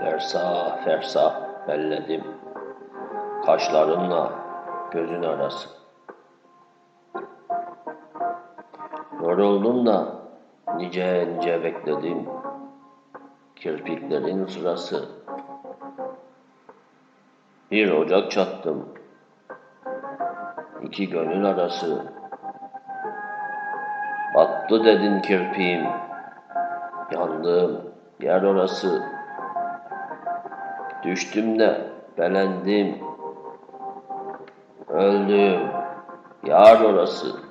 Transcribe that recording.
Fersah fersah belledim. Kaşlarınla gözün arası. Yoruldum da nice nice bekledim. Kirpiklerin sırası. Bir ocak çattım. İki gönül arası. Battı dedin kirpiğim. Yandım yer orası. Düştüm de belendim. Öldüm yar orası.